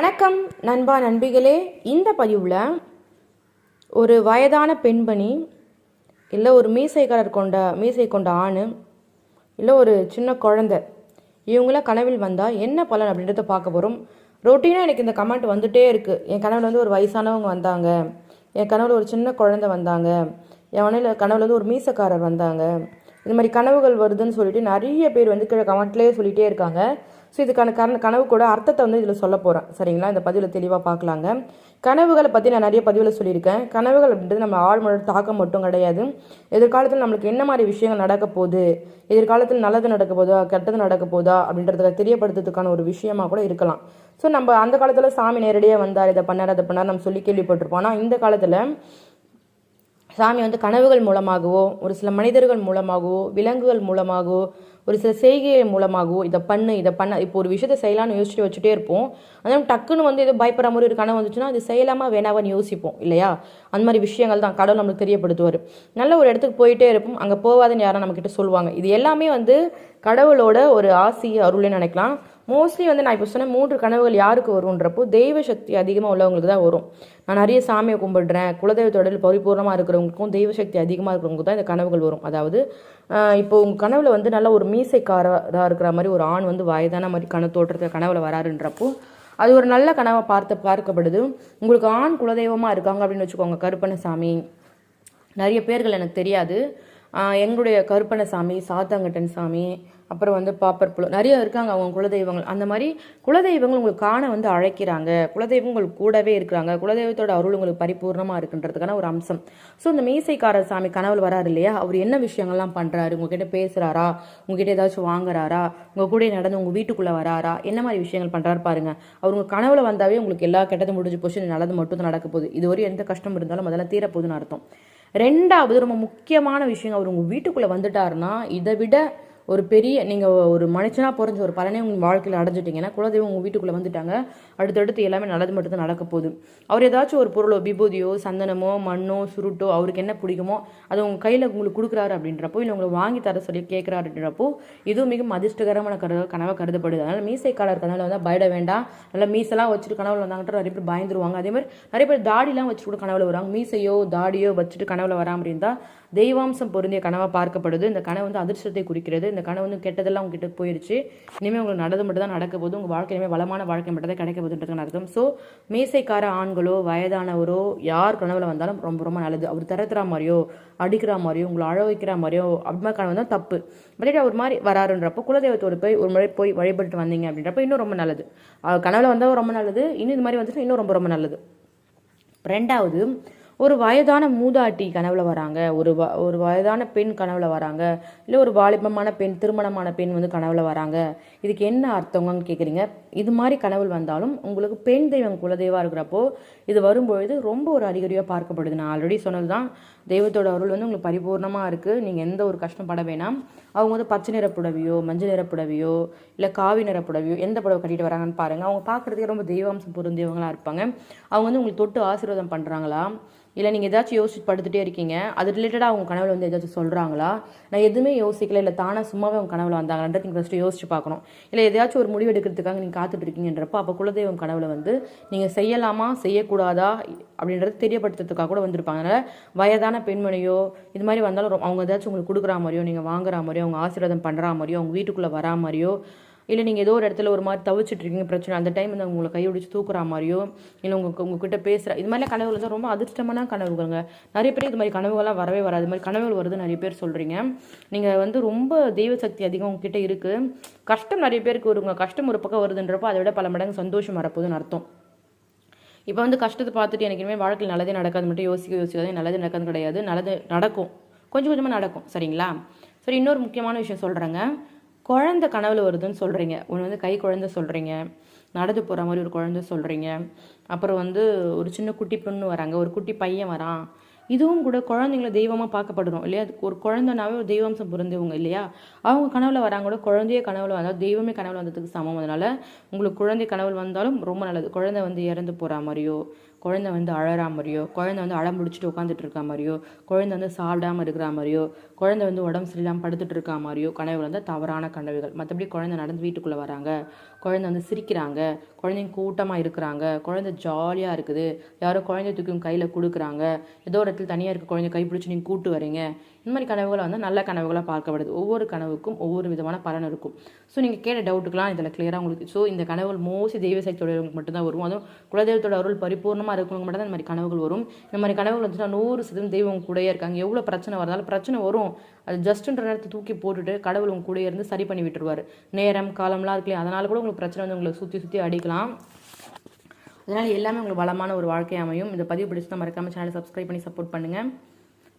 வணக்கம் நண்பா நண்பிகளே. இந்த பதிவில் ஒரு வயதான பெண்மணி இல்லை ஒரு மீசைக்காரர் கொண்ட மீசை கொண்ட ஆண் இல்லை ஒரு சின்ன குழந்தை இவங்களாம் கனவில் வந்தால் என்ன பலன் அப்படின்றத பார்க்க போகிறோம் ரொட்டீனாக எனக்கு இந்த கமெண்ட் வந்துட்டே இருக்குது என் கனவில் வந்து ஒரு வயசானவங்க வந்தாங்க. என் கனவில் ஒரு சின்ன குழந்தை வந்தாங்க. என் மனையில் கனவில் வந்து ஒரு மீசக்காரர் வந்தாங்க. இந்த மாதிரி கனவுகள் வருதுன்னு சொல்லிட்டு நிறைய பேர் வந்து கீழே கமெண்ட்லேயே சொல்லிகிட்டே இருக்காங்க. ஸோ இதுக்கான கன கனவு கூட அர்த்தத்தை வந்து இதில் சொல்ல போகிறேன் சரிங்களா? இந்த பதிவில் தெளிவாக பார்க்கலாங்க கனவுகளை பற்றி நான் நிறைய பதிவில் சொல்லியிருக்கேன். கனவுகள் அப்படின்றது நம்ம ஆழ்மனோட தாக்கம் மட்டும் கிடையாது. எதிர்காலத்தில் நம்மளுக்கு என்ன மாதிரி விஷயங்கள் நடக்க போகுது? எதிர்காலத்தில் நல்லது நடக்க போதா கெட்டது நடக்க போதா அப்படின்றத தெரியப்படுத்துறதுக்கான ஒரு விஷயமா கூட இருக்கலாம். ஸோ நம்ம அந்த காலத்தில் சாமி நேரடியாக வந்தார் இதை பண்ணார் அதை பண்ணார் நம்ம சொல்லி கேள்விப்பட்டிருப்போம். ஆனால் இந்த காலத்தில் சாமி வந்து கனவுகள் மூலமாகவோ ஒரு சில மனிதர்கள் மூலமாகவோ விலங்குகள் மூலமாகவோ ஒரு சில செய்கைகள் மூலமாகவோ இதை பண்ணு இதை பண்ண இப்போ ஒரு விஷயத்தை செய்யலாம்னு யோசிச்சு வச்சுட்டே இருப்போம். அதனால் டக்குன்னு வந்து எதோ பயப்படுற மாதிரி ஒரு கனவு வந்துச்சுன்னா அது செய்யலாமா வேணாவான்னு யோசிப்போம் இல்லையா? அந்த மாதிரி விஷயங்கள் தான் கடவுள் நம்மளுக்கு தெரியப்படுத்துவார். நல்ல ஒரு இடத்துக்கு போயிட்டே இருப்போம் அங்கே போகாதுன்னு யாரும் நம்மக்கிட்ட சொல்லுவாங்க. இது எல்லாமே வந்து கடவுளோட ஒரு ஆசி அருள்னு நினைக்கலாம். மோஸ்ட்லி வந்து நான் இப்போ சொன்ன மூன்று கனவுகள் யாருக்கு வரும்ன்றப்போ தெய்வ சக்தி அதிகமாக உள்ளவங்களுக்கு தான் வரும். நான் நிறைய சாமியை கும்பிடுறேன் குலதெய்வத்தோட பரிபூர்ணமாக இருக்கிறவங்களுக்கும் தெய்வ சக்தி அதிகமாக இருக்கிறவங்களுக்கு தான் இந்த கனவுகள் வரும். அதாவது இப்போ உங்கள் கனவில் வந்து நல்ல ஒரு மீசைக்காரராக இருக்கிற மாதிரி ஒரு ஆண் வந்து வயதான மாதிரி கன தோற்றத்தை கனவில் வராருன்றப்போ அது ஒரு நல்ல கனவை பார்த்து பார்க்கப்படுது. உங்களுக்கு ஆண் குலதெய்வமாக இருக்காங்க அப்படின்னு வச்சுக்கோங்க கருப்பணசாமி நிறைய பேர்கள் எனக்கு தெரியாது. எங்களுடைய கருப்பணசாமி சாத்தாங்கட்டன் சாமி அப்புறம் வந்து பாப்பர் புலம் நிறைய இருக்காங்க அவங்க குலதெய்வங்கள். அந்த மாதிரி குலதெய்வங்கள் உங்களுக்கு காண வந்து அழைக்கிறாங்க. குலதெய்வங்கள் கூடவே இருக்கிறாங்க. குலதெய்வத்தோட அருள் உங்களுக்கு பரிபூர்ணமாக இருக்குன்றதுக்கான ஒரு அம்சம். ஸோ இந்த மீசைக்காரர் சாமி கனவுல வராரு இல்லையா? அவர் என்ன விஷயங்கள்லாம் பண்ணுறாரு உங்ககிட்ட பேசுகிறாரா உங்ககிட்ட ஏதாச்சும் வாங்குறாரா? உங்கள் கூட நடந்து உங்கள் வீட்டுக்குள்ளே வராரா? என்ன மாதிரி விஷயங்கள் பண்ணுறாரு பாருங்க. அவர் உங்கள் கனவுல வந்தாவே உங்களுக்கு எல்லா கெட்டதும் முடிஞ்சு போச்சு. நல்லது மட்டும் தான் நடக்க போகுது. இதுவரை எந்த கஷ்டம் இருந்தாலும் முதல்ல தீரப்போகுதுன்னு அர்த்தம். ரெண்டாவது ரொம்ப முக்கியமான விஷயம் அவர் உங்கள் வீட்டுக்குள்ளே வந்துட்டாருன்னா இதை விட ஒரு பெரிய நீங்கள் ஒரு மனுஷனாக பிறஞ்ச ஒரு பலனே உங்கள் வாழ்க்கையில் அடைஞ்சிட்டிங்கன்னா குலதெய்வம் உங்கள் வீட்டுக்குள்ளே வந்துட்டாங்க. அடுத்தடுத்து எல்லாமே நல்லது மட்டும் தான் நடக்க போகுது. அவர் ஏதாச்சும் ஒரு பொருளோ விபூதியோ சந்தனமோ மண்ணோ சுருட்டோ அவருக்கு என்ன பிடிக்குமோ அதை உங்கள் கையில் உங்களுக்கு கொடுக்குறாரு அப்படின்றப்போ இல்லை உங்களை வாங்கி தர சொல்லி கேட்குறாரு அப்படின்றப்போ இதுவும் மிகவும் அதிர்ஷ்டகரமான கரு கனவாக கருதப்படுது. அதனால் மீசைக்காரர் கனவில் வந்து பயட வேண்டாம். நல்லா மீசெல்லாம் வச்சுட்டு கனவில் வந்தாங்கன்ற நிறைய பேர் பயந்துருவாங்க. அதே மாதிரி நிறைய பேர் தாடிலாம் வச்சுட்டு கூட கனவில் வராங்க மீசையோ தாடியோ வச்சுட்டு கனவில் வராமல் இருந்தால் தெய்வாம்சம் பொருந்திய கனவாக பார்க்கப்படுது. இந்த கனவு வந்து அதிர்ஷ்டத்தை குறிக்கிறது. இந்த கனவு வந்து கெட்டதெல்லாம் உங்ககிட்ட போயிடுச்சு இனிமேல் உங்களுக்கு நடந்து மட்டும் தான் நடக்க போது உங்கள் வாழ்க்கை இனிமேல் வளமான வாழ்க்கை மட்டும் தான் கிடைக்க போதுன்றதுக்கு அர்த்தம். ஸோ மீசைக்கார ஆண்களோ வயதானவரோ யார் கனவுல வந்தாலும் ரொம்ப ரொம்ப நல்லது. அவர் திறத்துற மாதிரியோ அடிக்கிற மாதிரியோ உங்களை அழ வைக்கிற மாதிரியோ அப்படி மாதிரி கனவு தான் தப்பு. பட் ஒரு மாதிரி வராருன்றப்போ குலதெய்வத்தோடு போய் ஒரு முறை போய் வழிபட்டு வந்தீங்க அப்படின்றப்ப இன்னும் ரொம்ப நல்லது. கனவுல வந்தால் ரொம்ப நல்லது. இன்னும் இது மாதிரி வந்துட்டு இன்னும் ரொம்ப ரொம்ப நல்லது. ரெண்டாவது ஒரு வயதான மூதாட்டி கனவுல வராங்க. ஒரு வ ஒரு வயதான பெண் கனவுல வராங்க. இல்லை ஒரு வாலிபமான பெண் திருமணமான பெண் வந்து கனவுல வராங்க. இதுக்கு என்ன அர்த்தங்கன்னு கேட்குறீங்க இது மாதிரி கனவுள் வந்தாலும் உங்களுக்கு பெண் தெய்வம் குலதெய்வம் இருக்கிறப்போ இது வரும்பொழுது ரொம்ப ஒரு அறிகுறியாக பார்க்கப்படுது. நான் ஆல்ரெடி சொன்னது தான் தெய்வத்தோட அருள் வந்து உங்களுக்கு பரிபூர்ணமாக இருக்குது நீங்கள் எந்த ஒரு கஷ்டப்பட வேணாம். அவங்க வந்து பச்சை நிற புடவையோ மஞ்சள் நிற புடவையோ இல்லை காவி நிற புடவையோ எந்த புடவை கட்டிட்டு வராங்கன்னு பாருங்கள் அவங்க பார்க்குறதுக்கே ரொம்ப தெய்வாம்சம் பொருந்தியவங்களாக இருப்பாங்க. அவங்க வந்து உங்களுக்கு தொட்டு ஆசீர்வாதம் பண்ணுறாங்களா இல்லை நீங்கள் ஏதாச்சும் யோசிச்சு படுத்துகிட்டே இருக்கீங்க. அது ரிலேட்டடாக அவங்க கனவுல வந்து ஏதாச்சும் சொல்கிறாங்களா நான் எதுவுமே யோசிக்கல. இல்லை தானாக சும்மாவே அவங்க கனவுல வந்தாங்கன்றது நீங்கள் ஃபஸ்ட்டு யோசிச்சு பார்க்கணும். இல்லை ஏதாச்சும் ஒரு முடிவு எடுக்கிறதுக்காக நீங்கள் காத்துட்டு இருக்கீங்கன்றப்போ அப்போ குலதெய்வம் கனவுல வந்து நீங்கள் செய்யலாமா? செய்யக்கூடாதா? அப்படின்றது தெரியப்படுத்துறதுக்காக கூட வந்திருப்பாங்க. அதனால் வயதான பெண்மணியோ இது மாதிரி வந்தாலும் அவங்க ஏதாச்சும் உங்களுக்கு கொடுக்குற மாதிரியோ நீங்கள் வாங்குற மாதிரியோ அவங்க ஆசீர்வாதம் பண்ணுற மாதிரியோ அவங்க வீட்டுக்குள்ளே வரா மாதிரியோ இல்லை நீங்கள் ஏதோ ஒரு இடத்துல ஒரு மாதிரி தவிச்சிட்டு இருக்கீங்க பிரச்சனை. அந்த டைம் வந்து உங்களை கையொடிச்சு தூக்குற மாதிரியோ இல்லை உங்கள் உங்ககிட்ட பேசுகிற இது மாதிரிலாம் கனவுகள் தான் ரொம்ப அதிர்ஷ்டமான கனவுகள்ங்க. நிறைய பேர் இது மாதிரி கனவுகள்லாம் வரவே வராது. இது மாதிரி கனவுகள் வருது நிறைய பேர் சொல்கிறீங்க நீங்கள் வந்து ரொம்ப தெய்வ சக்தி அதிகம் உங்ககிட்ட இருக்குது கஷ்டம் நிறைய பேருக்கு வருங்க. கஷ்டம் ஒரு பக்கம் வருதுன்றப்போ அதை விட பல மடங்கு சந்தோஷம் வரப்போகுதுன்னு அர்த்தம். இப்போ வந்து கஷ்டத்தை பார்த்துட்டு எனக்கு இனிமேல் வாழ்க்கையில் நல்லதே நடக்காது மட்டும் யோசிக்க யோசிக்காதே. நல்லது நடக்காது கிடையாது. நல்லது நடக்கும். கொஞ்சம் கொஞ்சமாக நடக்கும். சரிங்களா? சரி இன்னொரு முக்கியமான விஷயம் சொல்கிறேங்க குழந்த கனவுல வருதுன்னு சொல்கிறீங்க ஒன்று வந்து கை குழந்த சொல்கிறீங்க நடந்து போகிற மாதிரி ஒரு குழந்தை சொல்கிறீங்க அப்புறம் வந்து ஒரு சின்ன குட்டி பொண்ணு வராங்க. ஒரு குட்டி பையன் வரான். இதுவும் கூட குழந்தைங்கள தெய்வமாக பார்க்கப்படுறோம் இல்லையா? ஒரு குழந்தைனாவே ஒரு தெய்வம்சம் புரிந்தவங்க இல்லையா? அவங்க கனவுல வராங்க கூட குழந்தைய கனவுல வந்தால் தெய்வமே கனவுல வந்ததுக்கு சமம். அதனால் உங்களுக்கு குழந்தை கனவுல வந்தாலும் ரொம்ப நல்லது. குழந்தை வந்து இறந்து போகிற மாதிரியோ குழந்தை வந்து அழறா மாதிரியோ குழந்தை வந்து அடம் பிடிச்சிட்டு உட்காந்துட்டு இருக்க மாதிரியோ குழந்தை வந்து சாப்பிடாம இருக்கிற மாதிரியோ குழந்தை வந்து உடம்பு சரியில்லாமல் படுத்துட்டு இருக்க மாதிரியோ கனவுகள் வந்து தவறான கனவுகள். மற்றபடி குழந்தை நடந்து வீட்டுக்குள்ளே வராங்க. குழந்தை வந்து சிரிக்கிறாங்க. குழந்தைங்க கூட்டமாக இருக்கிறாங்க. குழந்தை ஜாலியாக இருக்குது. யாரோ குழந்தை தூக்கி கையில் கொடுக்குறாங்க. ஏதோ ஒரு இடத்துல தனியாக இருக்க குழந்தை கை பிடிச்சி நீங்கள் கூட்டு வரீங்க. இந்த மாதிரி கனவுகளை வந்து நல்ல கனவுகளாக பார்க்கப்படுது. ஒவ்வொரு கனவுக்கும் ஒவ்வொரு விதமான பலன் இருக்கும். ஸோ நீங்கள் கேட்ட டவுட்டுக்கெலாம் இதில் கிளியராக உங்களுக்கு ஸோ இந்த கனவுகள் மோஸ்ட்லி தெய்வ சக்தியோட மட்டும்தான் வரும். அதுவும் குலதெய்வத்தோட அருள் பரிபூர்ணமாக இருக்கவங்க மட்டும் தான் இந்த மாதிரி கனவுகள் வரும். இந்த மாதிரி கனவுகள் வந்துச்சுன்னா நூறு சதவீதம் தெய்வம் கூடயே இருக்காங்க. எவ்வளோ பிரச்சனை வரதாலும் பிரச்சனை வரும். அது ஜஸ்ட்டுன்ற நேரத்தை தூக்கி போட்டுட்டு கடவுள் உங்க கூடயே இருந்து சரி பண்ணி விட்டுருவார். நேரம் காலம்லாம் இருக்குல்லையா அதனால் கூட உங்களுக்கு பிரச்சனை வந்து உங்களுக்கு சுற்றி சுற்றி அடிக்கலாம். அதனால் எல்லாமே உங்களுக்கு வளமான ஒரு வாழ்க்கை அமையும். இந்த பதிவு பிடிச்சிட்டு தான் மறக்காமல் சேனலை சப்ஸ்கிரைப் பண்ணி சப்போர்ட் பண்ணுங்கள்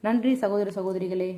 நன்றி சகோதர சகோதரிகளே.